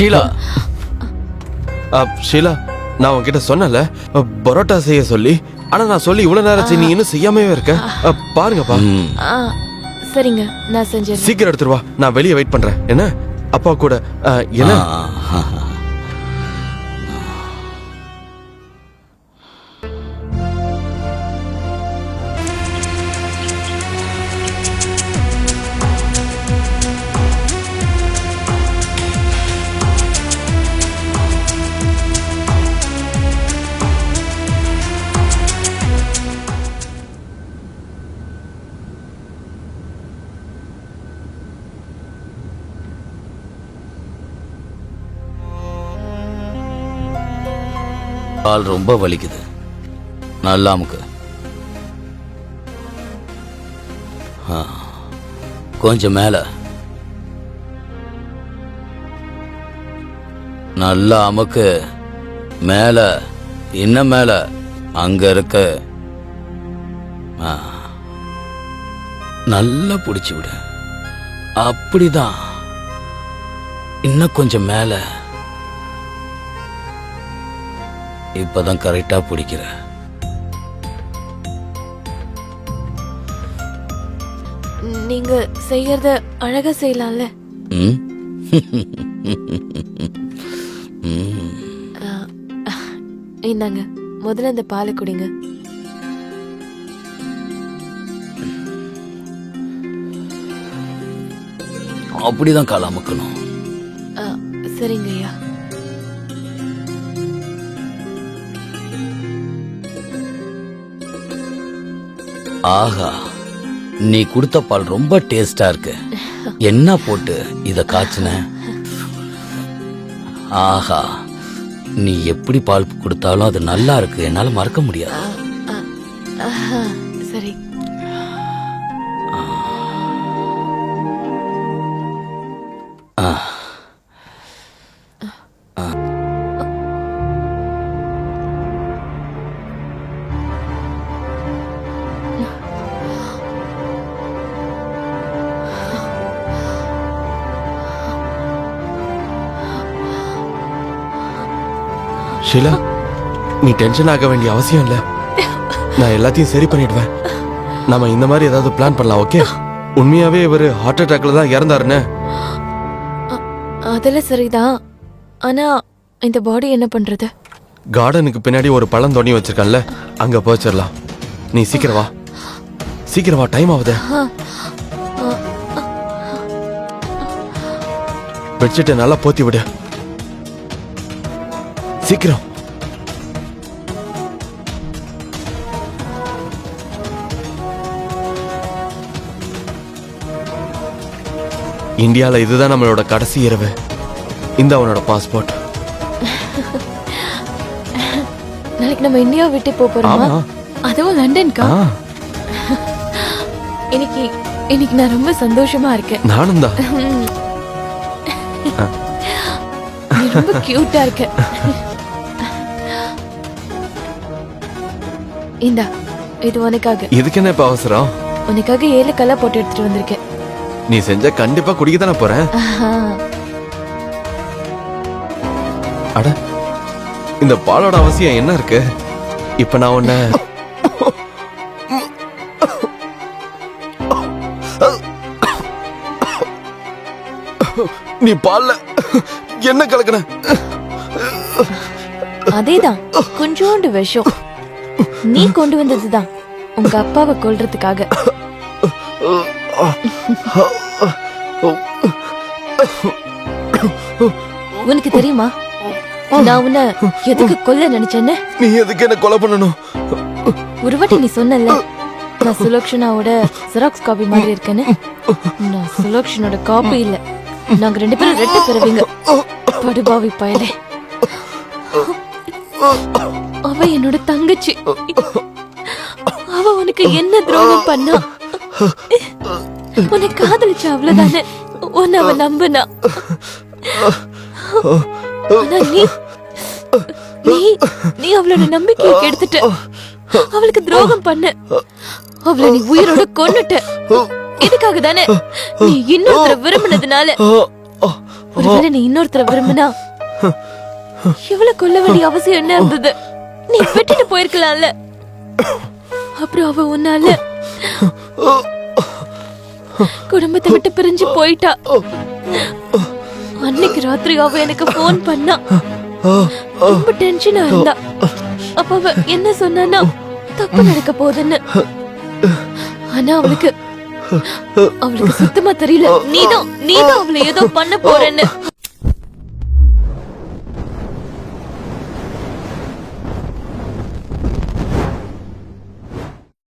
ஷீலா. ஷீலா நான் உன்கிட்ட சொன்னல பரோட்டா செய்ய சொல்லி. ஆனா நான் சொல்லி இவ்வளவு நேரம் நீ இன்னும் செய்யாமவே இருக்க? பாருங்கப்பா. சரிங்க நான் செஞ்சிடறேன். சீக்கிரம் எடுத்துட்டு வா நான் வெளியே வெயிட் பண்றேன். என்ன? அப்பா கூட என்ன? கால் ரொம்ப வலிக்குது. நல்லா அமுக்கு கொஞ்சம் மேல. நல்லா அமுக்கு மேல இன்னும் மேல அங்க இருக்க. ஆ. நல்லா பிடிச்சி விடு. அப்படிதான். இன்னும் கொஞ்சம் மேல. இப்பதான் கரெக்டா பிடிக்கிற. நீங்க செய்யறத அழகா செய்யலாம்ல? இந்தாங்க முதல்ல இந்த பாலை குடிங்க. அப்படிதான் கால் அமுக்கணும். ஆ, சரிங்க ஐயா ஆஹா நீ கொடுத்த பால் ரொம்ப டேஸ்டா இருக்கு. என்ன போட்டு இத காய்ச்சின? ஆஹா நீ எப்படி பால் கொடுத்தாலும் அது நல்லா இருக்கு. என்னால மறக்க முடியாது. சரி. ஷீலா நீ டென்ஷன் ஆக வேண்டிய அவசியம் இல்ல. நான் எல்லாத்தையும் சரி பண்ணிடுவேன். நாம இந்த மாதிரி ஏதாவது பிளான் பண்ணலாம் ஓகே உண்மையாவே இவரு ஹார்ட் அட்டாக்ல தான் இறந்தாருன்னு. அதெல்லாம் சரிதான். ஆனா இந்த பாடி என்ன பண்றது? கார்டனுக்கு பின்னாடி ஒரு பழம் தோண்டி வச்சிருக்கேன்ல அங்க போச்சிடலாம் நீ சீக்கிரம் வா. சீக்கிரம் வா டைம் ஆகுது. பெட்ஷீட்டை நல்லா போத்தி விடு. சீக்கிரம். இந்தியால இதுதான் நம்மளோட கடைசி இரவு. இந்த அவனோட பாஸ்போர்ட். நாளைக்கு நம்ம இந்தியா விட்டு போக போறோமா. அதுவும் லண்டன்க்கா ஆ. இன்னைக்கு இன்னைக்கு நான் ரொம்ப சந்தோஷமா இருக்கேன். நானும் தான் ரொம்ப கியூட்டா இருக்க. இந்தா இது உனக்காக. இதுக்கு என்ன இப்ப அவசரம்? உனக்காக ஏலக்கெல்லாம் போட்டு எடுத்துட்டு வந்திருக்கேன். நீ செஞ்ச கண்டிப்பா குடிக்க தானே போறேன். அட இந்த பாலோட அவசியம் என்ன இருக்கு? இப்ப நான் உன்ன நீ பால்ல என்ன கலக்குன? அதேதான் கொஞ்சோண்டு விஷம். நீ கொண்டு வந்ததுதான். உங்க அப்பாவை கொல்றதுக்காக. உனக்கு தெரியுமா? நான் உன்னை எதுக்கு கொல்ல நினைச்சேன்னு? நீ எதுக்கு என்ன கொலை பண்ணணும்? ஒரு வாட்டி நீ சொன்னல நான் சுலக்ஷனாவோட ஜெராக்ஸ் காப்பி மாதிரி இருக்கேன்னு. நான் சுலக்ஷனோட காப்பி இல்ல. நாங்க ரெண்டு பேரும் ரெட்டு பிறவிங்க படுபாவி பயலே. அவ என்னோட தங்கச்சி. அவ உனக்கு என்ன துரோகம் பண்ணா? உன்னை காதலிச்ச அவ்வளவுதானே? உன்னை அவ நம்புனா? நீ நீ நீ அவளோட நம்பிக்கையை கெடுத்துட்ட. அவளுக்கு துரோகம் பண்ண. அவளை நீ உயிரோட கொன்னுட்ட. இதுக்காக தானே நீ இன்னொருத்தர விரும்பினதுனால. ஒருவேளை நீ இன்னொருத்தர விரும்பினா இவளை கொல்ல வேண்டிய அவசியம் என்ன இருந்தது? நீ விட்டுட்டு போயிருக்கலாம்ல. அப்புறம் அவ உன்னால குடும்பத்தை விட்டு பிரிஞ்சு போயிட்டா. அன்னைக்கு ராத்திரி அவ எனக்கு போன் பண்ணா. ரொம்ப டென்ஷனா இருந்தா. அப்ப அவ என்ன சொன்னான்னா தப்பு நடக்க போகுதுன்னு. ஆனா அவளுக்கு அவளுக்கு சுத்தமா தெரியல. நீதான் நீதான் அவளை ஏதோ பண்ண போறேன்னு.